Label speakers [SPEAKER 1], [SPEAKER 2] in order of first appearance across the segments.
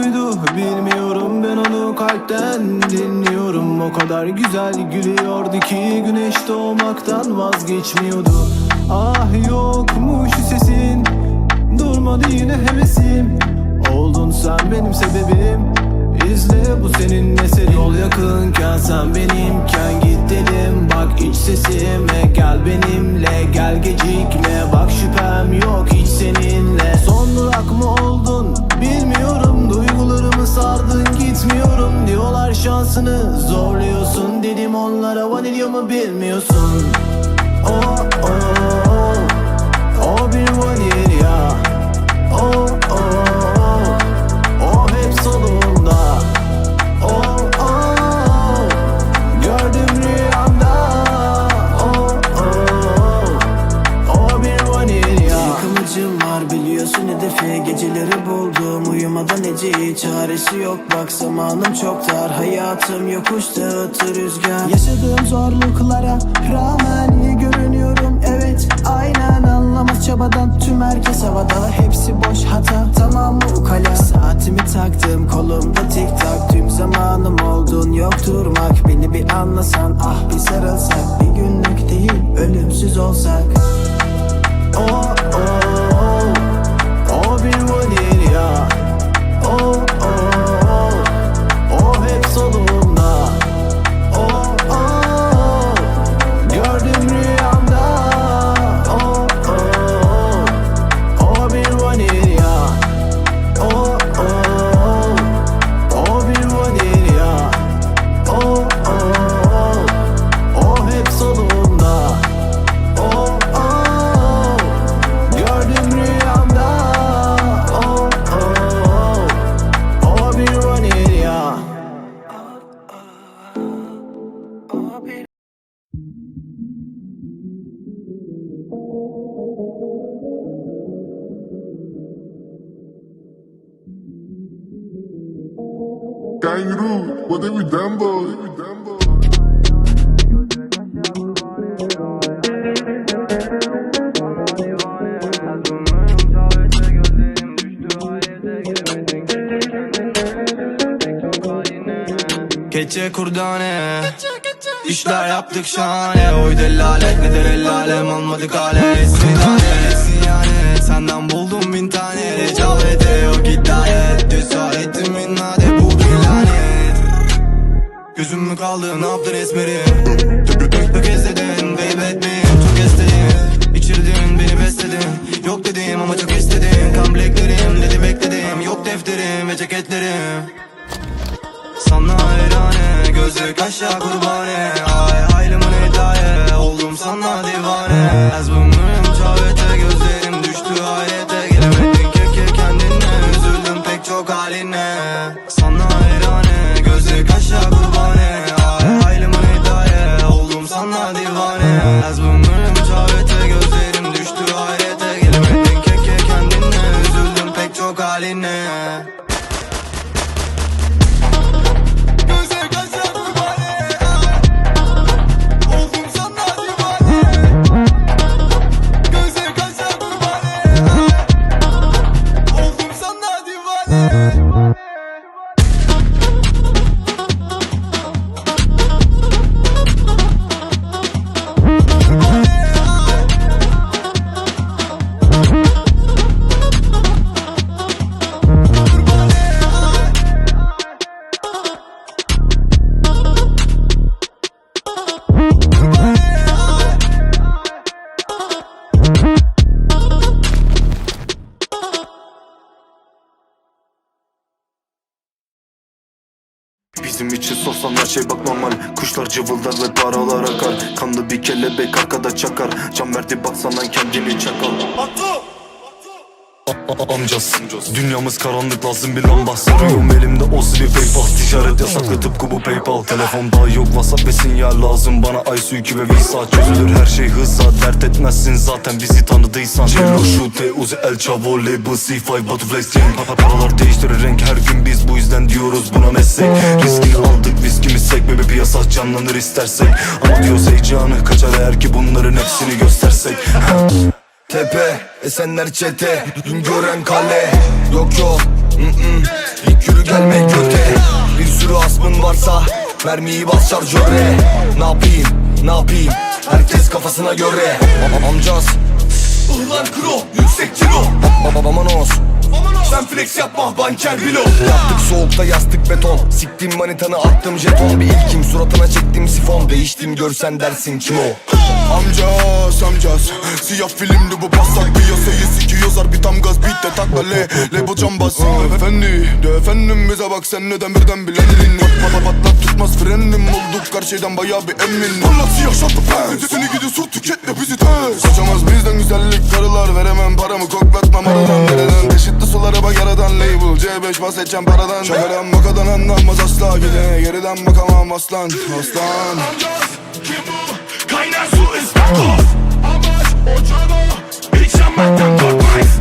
[SPEAKER 1] muydu? Bilmiyorum ben onu kalpten dinliyorum. O kadar güzel gülüyordu ki güneş doğmaktan vazgeçmiyordu. Ah yokmuş sesin durmadı yine hevesim. Oldun sen benim sebebim. İzle bu senin eseri Yol yakınken sen benimken şansını zorluyorsun. Dedim onlara vanilya mı bilmiyorsun? Oh oh
[SPEAKER 2] Çaresi yok. Bak zamanım çok dar. Hayatım yokuşta tır rüzgar. Yaşadığım zorluklara rağmen iyi görünüyorum. Evet aynen anlamaz çabadan. Tüm herkes havada. Hepsi boş hata. Tamam mı ukala? Saatimi taktım kolumda tik tak. Tüm zamanım oldun yok durmak. Beni bir anlasan ah bir sarılsak. Bir günlük değil ölümsüz olsak.
[SPEAKER 1] Oh oh oh. O bir vanilya
[SPEAKER 3] Keçe kurdane. İşler yaptık şahane. Oy delalet ne der el alem Almadık hale. Esmi tane yani Senden buldum bin tane. Recavete yok hidayet Cesaretim minnade bu bir lanet. Gözüm mü kaldı ne yaptın esmerim Dök ezledin baby etmeyim çok istedim İçirdin beni besledin. Yok dedim ama çok istedim Kan bileklerim dedi bekledim. Yok defterim ve ceketlerim. Sana Gözlük aşağı kurbane Ay haylımın hediye Oldum sana divane. Az bunlarım
[SPEAKER 4] şey bak normal. Kuşlar cıvıldar ve paralar akar. Kanlı bir kelebek arkada çakar. Can verdi baksana kendini çakal a- Amcası Dünyamız karanlık lazım bir lamba. Sarıyorum elimde o sili paypal. Ticaret yasaklı tıpkı bu paypal. Telefonda yok whatsapp ve sinyal lazım. Bana suyu ki ve visa Çözülür. Her şey hızla Dert etmezsin zaten bizi tanıdıysan. Cello şute uzi el chavo label C5 butterfly sting. Pa- pa- Paralar değiştirir renk her gün biz bu yüzden diyoruz buna meslek. Riskini aldık viskimiz sek Bebe piyasa canlanır istersek. Ama diyoruz heyecanı kaçar eğer ki bunların hepsini göstersek
[SPEAKER 5] Tepe, esenler çete gören kale. Yok yok, mm -mm. İlk yürü gelme göte. Bir sürü asmın varsa Mermiyi bas şarjöre Ne yapayım ne yapayım? Herkes kafasına göre. Am- Amcaz Ulan kro yüksek kilo Baba Babamanos sen flex yapma banker bilo. Yaptık soğukta yastık beton. Siktim manitanı attım jeton. Bir ilkim suratına çektim sifon. Değiştim görsen dersin kim o?
[SPEAKER 6] Amcas amcas. Siyah filmli bu pasak Piyasayı sikiyorlar bir tam gaz beat de takla le Label cambaz Efendi de efendimize bak sen neden birden bilendin Pat pat patlat tutmaz frenim. Olduk karşıdan baya bir emin. Parlat siyah şatlı pens Seni gidi sur tüketle bizi tez. Kaçamaz bizden güzellik karılar Veremem. Paramı koklatmam aradan C5 bahsedeceğim paradan. Şakadan makadan anlamaz asla. Gidene geriden bakamam aslan. Aslan.
[SPEAKER 7] Kaynar su ıstakoz Amaç ocağına Hiç yanmaktan korkmayız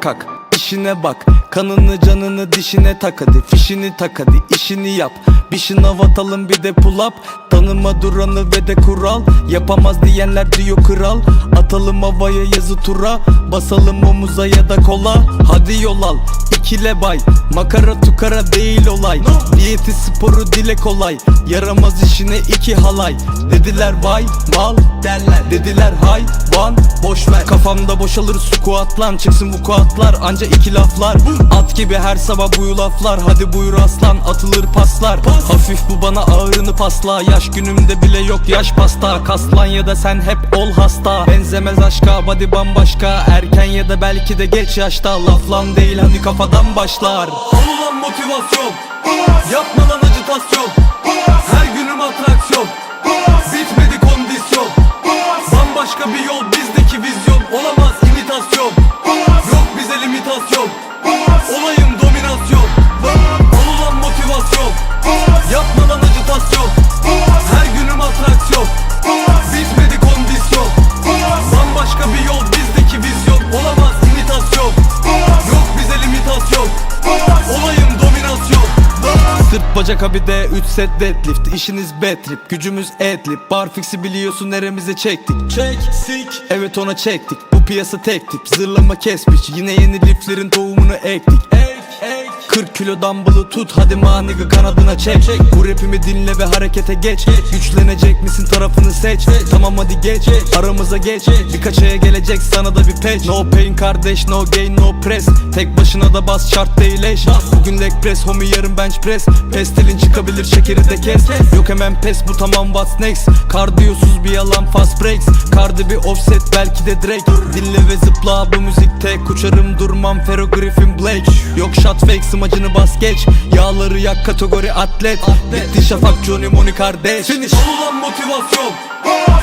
[SPEAKER 8] Kalk işine bak Kanını canını dişine tak hadi. Fişini tak hadi işini yap. Bir şınav atalım bir de pull up. Tanıma duranı ve de kural. Yapamaz diyenler diyor kral. Atalım havaya yazı tura. Basalım omuza ya da kola. Hadi yol al ikile bay. Makara tukara değil olay. Diyeti sporu dile kolay. Yaramaz işine iki halay. Dediler vay mal derler. Dediler hay van boş ver. Kafamda boşalır squatlan. Çıksın bu kuatlar anca iki laflar. At gibi her sabah bu laflar Hadi buyur aslan atılır paslar. Hafif bu bana ağırını pasla. Yaş günümde bile yok yaş pasta. Kaslan ya da sen hep ol hasta. Benzemez aşka body bambaşka. Erken ya da belki de geç yaşta. Laflan değil hani kafadan başlar. Olulan motivasyon. Yapma Abi de 3 set deadlift. İşiniz bad trip gücümüz adlib Bar fix'i biliyorsun neremize çektik? Çektik Evet ona çektik. Bu piyasa tek tip. Zırlama kespiç Yine yeni liflerin tohumunu ektik. Ek ek 40 kilo dumbbell'ı tut hadi maniga kanadına çek. Bu rapimi dinle ve harekete geç. Güçlenecek misin tarafını seç. Tamam hadi geç aramıza geç. Birkaç aya gelecek sana da bir patch. No pain kardeş no gain no press. Tek başına da bas şart değil eş. Bugün leg press homie yarın bench press. Pestilin çıkabilir şekeri de kes. Yok hemen pes bu tamam what's next? Kardiyosuz bir yalan fast breaks. Cardi bir offset belki de Drake. Dinle ve zıpla bu müzikte Kuçarım durmam Fero Griffin Blake. Yok shot fake smacını bas geç. Yağları yak kategori atlet. Bitti şafak Johnny Money kardeş. Finish. Olulan motivasyon. Yapma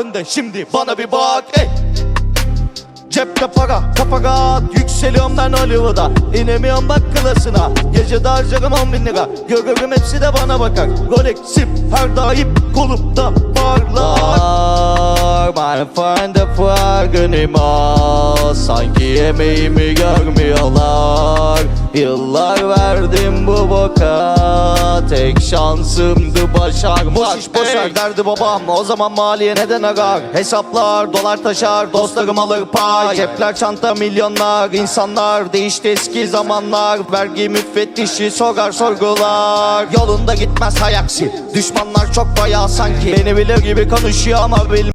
[SPEAKER 9] Dön de şimdi bana bir bak ey. Cepte para kafa rahat Yükseliyorum ben Hollywood'a. İnemiyorum bak klasına Gecede harcarım on bin lira. Görürüm hepsi de bana bakar. Rolex'im her daim kolumda parlar Ben farkında farkınım ah. Sanki yemeğimi görmüyorlar. Yıllar verdim bu boka. Tek şansımdı başarmak Boş iş boş ver derdi babam. O zaman maliye neden arar Hesaplar dolar taşar Dostlarım alır pay. Cepler çanta milyonlar insanlar. Değişti eski zamanlar. Vergi müfettişi sorar sorgular. Yolunda gitmez hayaksi Düşmanlar çok bayağı sanki. Beni bilir gibi konuşuyor ama bilmem